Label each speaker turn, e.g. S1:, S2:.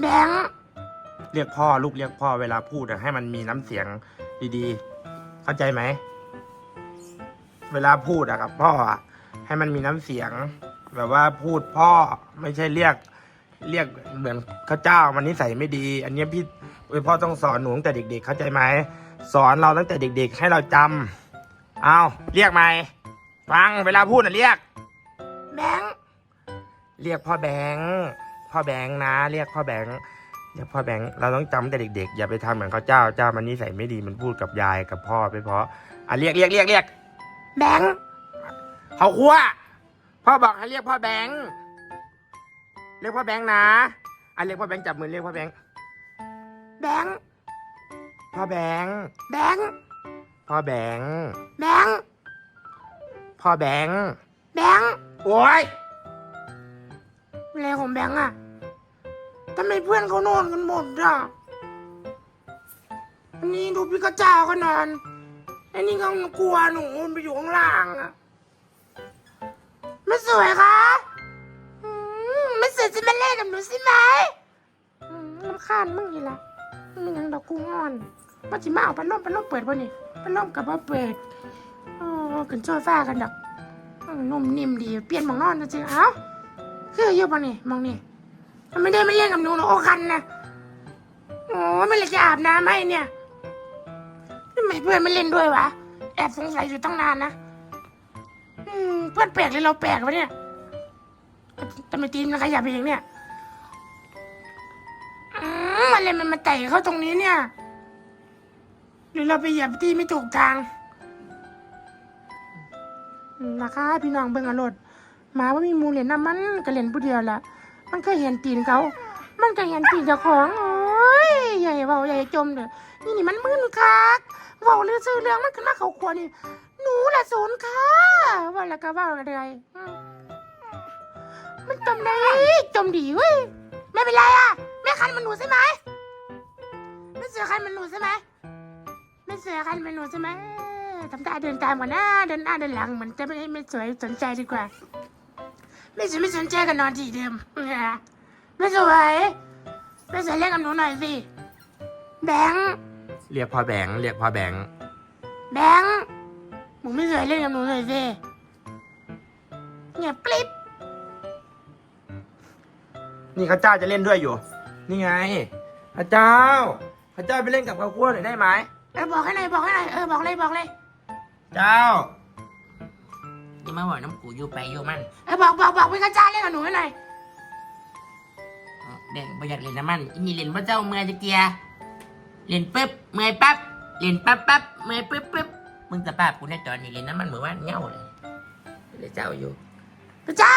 S1: แบงค์
S2: เรียกพ่อลูกเรียกพ่อเวลาพูดอะให้มันมีน้ำเสียงดีๆ เข้าใจไหม เวลาพูดอะกับ พ่ออะให้มันมีน้ำเสียง แบบว่าพูดพ่อไม่ใช่เรียก เรียกเหมือนข้าเจ้ามันนิสัยไม่ดี อันเนี้ยพี่เว้ยพ่อต้องสอนหนูตั้งแต่เด็ก ๆ เข้าใจไหมสอนเราตั้งแต่เด็ก ๆ ให้เราจำเอาเรียกไหมฟังเวลาพูดอะเรียก
S1: แบงค์
S2: เรียกพ่อแบงค์ พ่อแบงค์นะ เรียกพ่อแบงค์เรียกพ่อแบงค์เราต้องจำแต่เด็กๆ อย่าไปทำเหมือนเขาเจ้าเจ้ามันนิสัยไม่ดีมันพูดกับยายกับพ่อไปเพราะอะเรียกเรียกเรียกเรียก
S1: แบงค์
S2: เขาคั่วพ่อบอกให้เรียกพ่อแบงค์เรียกพ่อแบงค์นะอะเรียกพ่อแบงค์จับมือเรียกพ่อแบงค์
S1: แบงค์
S2: พ่อแบงค์
S1: แบงค์
S2: พ่อแบงค์
S1: แบงค์
S2: พ่อแบงค์
S1: แบงค์
S2: โอ้ย
S1: ของแบงค์อะทำไมเพื่อนเขานอนกันหมดอะอันนี้ดูพี่กระจ้าก็นอนอันนี้ก็กลัวหนูไปอยู่ข้างล่างอะไม่สวยคะไม่สวยจะมาเล่นกับหนูใช่ไหมอืมรำคาญมึงอีละมึงยังดอกกูงอนว่าจิมาเอาพัดลมพัดลมเปิดป่ะนี่พัดลมกับว่าเปิดโอ้กันโซฟากันดอกนุ่มนิ่มดี เปลี่ยนหมองนอนจริงๆเอ้า คืออยู่ปะนี่มองนี่มันไม่ได้ไม่เล่นกับหนูหรอกโอคันนะโอ้ไม่เลยจะอาบน้ำให้เนี่ยทำไมเพื่อนไม่เล่นด้วยวะแอบสงสัยอยู่ตั้งนานนะอืมเพื่อนแปลกเลยเราแปลกวะเนี่ยทำไมตีนมันขยับไปองเนี่ยอืมอะไรมันมาไต่เข้าตรงนี้เนี่ย หรือเราไปเหยียบที่ไม่ถูกทางนะคะพี่น้องเบิ่งอารถ หมาว่ามีมูเหรียญน้ำมันก็เหรียญผู้เดียวละมันก็เห็นตีนเขา มันก็เห็นตีนเจ้าของโอ้ยใหญ่เบาใหญ่จมเด้อนี่นี่มันมึนคักเบาเรื่องซื้อเรื่องมันขึ้นมาเขาขวนี่หนูละศูนย์ค่ะว่าแล้วก็ว่าอะไรมันจมได้จมดีเว้ยไม่เป็นไรอะไม่คันมันหนูใช่ไหมไม่เสือคันมันหนูใช่ไหมไม่เสือคันมันหนูใช่ไหมทำตาเดินตามก่อนนะเดินหน้าเดินหลังเหมือนจะไม่ไม่สวยสนใจดีกว่า ไม่สวยไม่สนใจกันนอนที่เดิมเนี่ยไม่สวยไม่สวยเล่นกับหนูหน่อยสิแบงค์
S2: เรียกพ่อแบงค์เรียกพ่อแบงค์
S1: แบงค์หนูไม่สวยเล่นกับหนูหน่อยสิเงียบกริบ
S2: นี่ข้าเจ้าจะเล่นด้วยอยู่ นี่ไงข้าเจ้าข้าเจ้าไปเล่นกับข้าวคั่วหน่อยได้ไหม
S1: เออบอกให้หน่อยบอกให้หน่อยเออบอกเลยบอกเลย
S2: เจ้า
S3: อย่ามาบอกน้ำกูอยู่ไปอยู่มัน
S1: เออบอกบอกบอกพี่กระจ้าเล่นกับหนูให้หน่อย
S3: อ๋อแบ่งประหยัดเล่นน้ำมันอีนี่เล่นว่าเจ้าเมื่อยจะเกียร์เล่นปุ๊บเมื่อยปั๊บเล่นปั๊บปั๊บเมื่อยปุ๊บปุ๊บมึงสภาพกูในตอนนี้เล่นน้ำมันเหมือนว่าเหงาเลยเลยเจ้าอยู่
S1: พระเจ้า